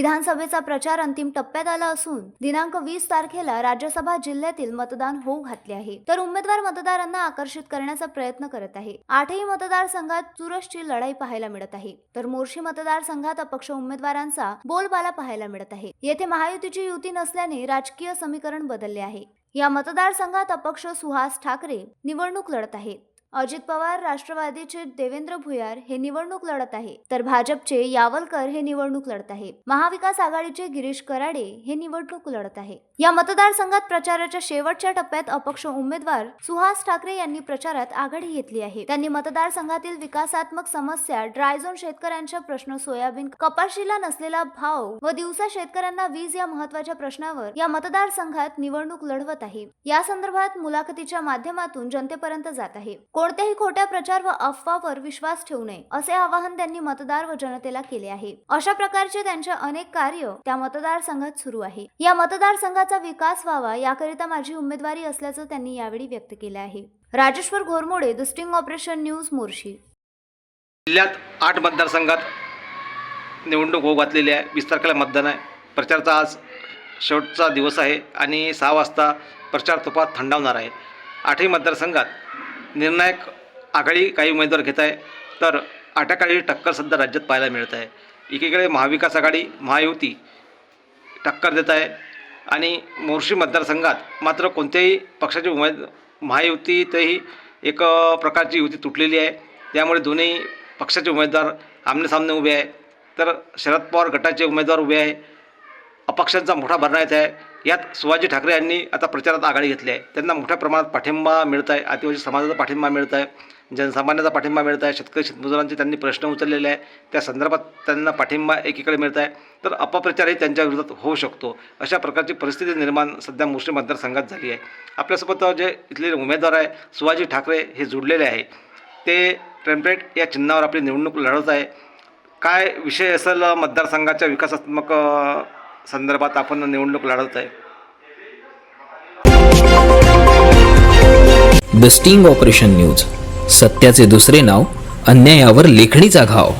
विधानसभेचा प्रचार अंतिम टप्प्यात आला असून दिनांक वीस तारखेला राज्यसभा जिल्ह्यातील मतदान होऊ घातले आहे. तर उमेदवार मतदारांना आकर्षित करण्याचा प्रयत्न करत आहे. आठही मतदारसंघात चुरसची लढाई पाहायला मिळत आहे. तर मोर्शी मतदारसंघात अपक्ष उमेदवारांचा बोलबाला पाहायला मिळत आहे. येथे महायुतीची युती नसल्याने राजकीय समीकरण बदलले आहे. या मतदारसंघात अपक्ष सुहास ठाकरे निवडणूक लढत आहेत. अजित पवार राष्ट्रवादीचे देवेंद्र भुयार हे निवडणूक लढत आहे. तर भाजपचे यावलकर हे निवडणूक लढत आहे. महाविकास आघाडीचे गिरीश कराडे हे निवडणूक लढत आहे. या मतदारसंघात प्रचाराच्या शेवटच्या टप्प्यात अपक्ष उमेदवार सुहास ठाकरे यांनी प्रचारात आघाडी घेतली आहे. त्यांनी मतदारसंघातील विकासात्मक समस्या ड्रायझोन शेतकऱ्यांचा प्रश्न सोयाबीन कपाशीला नसलेला भाव व दिवसा शेतकऱ्यांना वीज या महत्त्वाच्या प्रश्नावर या मतदारसंघात निवडणूक लढवत आहे. या संदर्भात मुलाखतीच्या माध्यमातून जनतेपर्यंत जात आहे. कोणत्याही खोट्या प्रचार व अफवावर विश्वास ठेवू नये असे आवाहन त्यांनी मतदार व जनतेला केले आहे. अशा प्रकारचे त्यांचे अनेक कार्य त्या मतदारसंघात सुरू आहे. या मतदारसंघाचा विकास व्हावा याकरिता माझी उमेदवारी असल्याचं त्यांनी यावेळी व्यक्त केलं आहे. राजेश्वर घोरमोडे दुस्टिंग ऑपरेशन न्यूज मोर्शी. जिल्ह्यात आठ मतदारसंघात निवडणूक होऊ घातलेली आहे. वीस तारखेला मतदान आहे. प्रचारचा आज शेवटचा दिवस आहे आणि सहा वाजता प्रचार तुपात थंडावणार आहे. आठही मतदारसंघात निर्णायक आघाडी काही उमेदवार घेत आहे तर आटाकाळी टक्कर सध्या राज्यात पाहायला मिळत आहे. एकीकडे महाविकास आघाडी महायुती टक्कर देत आहे आणि मोर्शी मतदारसंघात मात्र कोणत्याही पक्षाची उमेद महायुतीतही एक प्रकारची युती तुटलेली आहे. त्यामुळे दोन्ही पक्षाचे उमेदवार आमनेसामने उभे आहे. तर शरद पवार गटाचे उमेदवार उभे आहे. अपक्षांचा मोठा भरणा येत आहे. यात शिवाजी ठाकरे यांनी आता प्रचारात आघाडी घेतली आहे. त्यांना मोठ्या प्रमाणात पाठिंबा मिळत आहे आदिवासी समाजाचा पाठिंबा मिळत आहे जनसामान्याचा पाठिंबा मिळत आहे शेतकरी शेतमजुरांचे त्यांनी प्रश्न उचललेले आहे त्या संदर्भात त्यांना पाठिंबा एकीकडे मिळत आहे तर अपप्रचारही त्यांच्या विरोधात होऊ शकतो. अशा प्रकारची परिस्थिती निर्माण सध्या मुस्लिम मतदारसंघात झाली आहे. आपल्यासोबत जे इथले उमेदवार आहे शिवाजी ठाकरे हे जुडलेले आहे. ते टेम्पलेट या चिन्हावर आपली निवडणूक लढत आहे. काय विषय असेल मतदारसंघाच्या विकासात्मक संदर्भात आपण निवडणूक लढवत आहे. द स्टिंग ऑपरेशन न्यूज सत्याचे दुसरे नाव अन्यायावर लेखणीचा घाव.